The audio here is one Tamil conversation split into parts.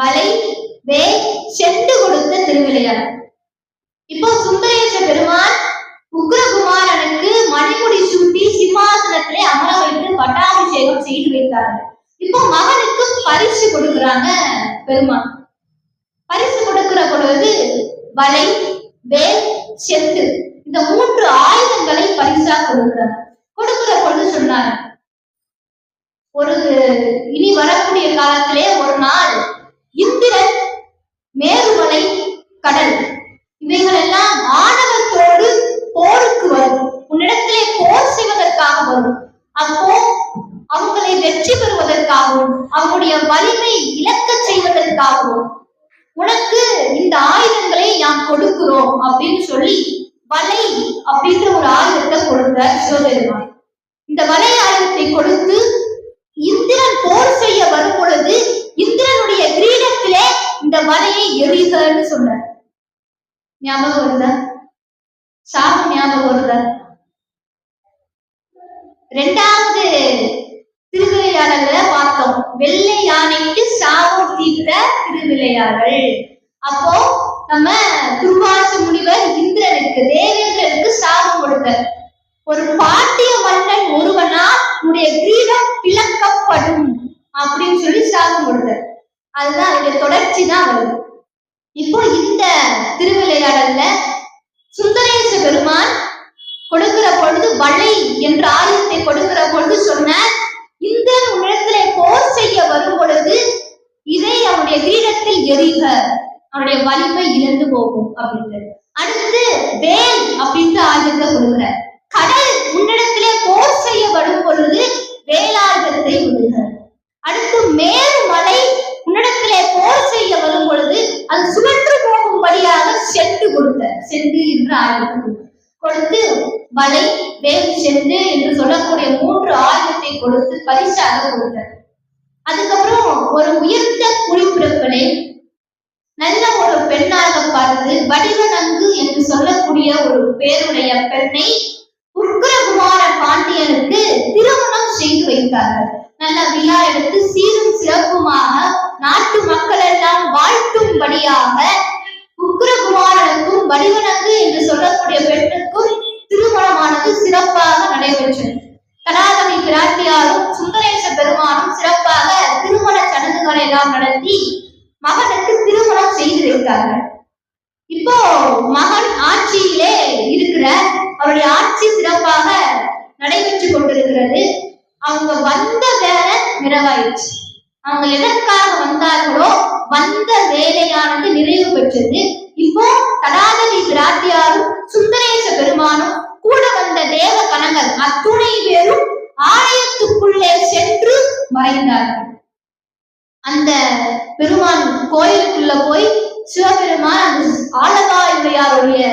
வலை வே செண்டு கொடுத்த திருவிளையாடல். இப்போ சுந்தரேச பெருமான் உக்ரகுமாரனுக்கு மணிமுடி சூட்டி சிம்மாசனத்திலே அமர வைத்து பட்டாபிஷேகம் செய்து வைத்தார்கள். இப்போ மகனுக்கு பரிசு கொடுக்கிறாங்க பெருமான். பரிசு கொடுக்கிற பொழுது வலை வேல் செத்து இந்த மூன்று ஆயுதங்களை பரிசா கொடுக்கிறார். கொடுக்கிற பொழுது சொன்னார் ஒரு இனி வரக்கூடிய காலத்திலே ஒரு நாள் இந்திரன் மேருமலை கடல். இவைகளெல்லாம் ஆணவத்தோடு போருக்கு வரும். உன்னிடத்திலே போர் செய்வதற்காக வரும். அப்போ அவங்களை வெற்றி பெறுவதற்காகவும் அவங்களுடைய வலிமை இழக்கச் செய்வதற்காகவும் உனக்கு இந்த ஆயுதங்களை நாம் கொடுக்கிறோம் அப்படின்னு சொல்லி வலை அப்படின்ற ஒரு ஆயுதத்தை கொடுத்த சிவபெருமான். இந்த வலை ஆயுதத்தை கொடுத்து இந்திரன் போர் செய்ய வரும் பொழுது இந்த வலையை எரிகன்னு சொன்னார் ஞாபகம் வருதா? சாபம் ஞாபகம் வருதா? ரெண்டாவது திருவிளையாடல்ல பார்த்தோம். வெள்ளை யானைக்கு சாபம் தீர்த்த திருவிளையாடல். அப்போ நம்ம துர்வாச முனிவர் இந்திரனுக்கு தேவேந்திரனுக்கு சாபம் கொடுத்தார் ஒரு பாண்டிய மன்னன் ஒருவனால் உடைய கிரீடம் பிளக்கப்படும் அப்படின்னு சொல்லி சாபம் கொடுத்தார். அதுதான் அதோட தொடர்ச்சி தான் வருது இப்போ இந்த திருவிளையாடல்ல சுந்தரேச பெருமான் கொடுக்கிற பொழுது வலை என்ற ஆயுதத்தை கொடுக்கிற பொழுது சொன்ன இந்திரன் உன்னிடத்திலே போர் செய்ய வரும் பொழுது இதை அவனுடைய கிரீடத்தில் எரிக. அவனுடைய வலிமை இழந்து போகும் அப்படின்றது அடுத்து வேல் அப்படின்ற ஆயுதத்தை கொடுக்கிற கடல் உன்னிடத்திலே போர் செய்ய வரும் பொழுது வேலாயுதத்தை விடுக அடுத்து மேருமலை உன்னிடத்திலே போர் செய்ய வரும் பொழுது அது சுழன்று போகும்படியாக செண்டு கொடுத்த செண்டு என்று ஆயுதத்தை கொடுத்து வலை வேல் செண்டு என்று சொல்லக்கூடிய மூன்று ஆயுதத்தை கொடுத்து பரிசாக கொடுத்தார் அதுக்கப்புறம் ஒரு உயர்ந்த குடிப்பிறப்பிலே நல்ல ஒரு பெண்ணாக பார்த்து வடிவநங்கு என்று சொல்லக்கூடிய ஒரு பேருடைய பெண்ணை உக்ரகுமார பாண்டியனுக்கு திருமணம் செய்து வைத்தார்கள். நல்ல விழா எடுத்து சீரும் சிறப்புமாக நாட்டு மக்கள் எல்லாம் வாழ்த்தும்படியாக உக்ரகுமாரனுக்கும் வடிவனங்கு என்று சொல்லக்கூடிய பெண்ணுக்கும் திருமணமானது சிறப்பாக நடைபெற்றது. கடாதவி பிராட்டியாரும் சுந்தரேச பெருமானும் சிறப்பாக திருமண சடங்குகளை எல்லாம் நடத்தி மகனுக்கு திருமணம் செய்து வைத்தார்கள். இப்போ மகன் ஆட்சியிலே இருக்கிற அவருடைய ஆட்சி சிறப்பாக நடைபெற்று கொண்டிருக்கிறது. அவங்க வந்த வேலை நிறைவாயிடுச்சு. அவங்க எதற்காக வந்தார்களோ வந்த வேலையானது நிறைவு பெற்றது. இப்போ கடாதவி பிராட்டியாரும் சுந்தரேச பெருமானும் கூட வந்த தேவ கணங்கள் அத்துணை பேரும் ஆலயத்துக்குள்ளே சென்று மறைந்தார்கள். அந்த பெருமான் கோயிலுக்குள்ள போய் சிவபெருமான் அந்த ஆலகாயுடையாருடைய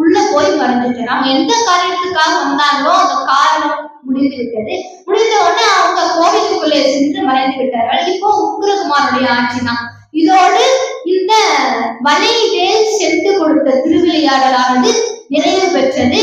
உள்ள போய் மறைஞ்சிட்டார் அவங்க எந்த காரியத்துக்காக வந்தாங்களோ அந்த காரணம் முடிந்து விட்டது. முடிந்த உடனே அவங்க கோவிலுக்குள்ளே சென்று மறைந்து விட்டார்கள். இப்போ உக்ரகுமாருடைய ஆட்சி தான். இதோடு இந்த வலையிலே சென்று கொடுத்த திருவிளையாடலானது நிறைவு பெற்றது.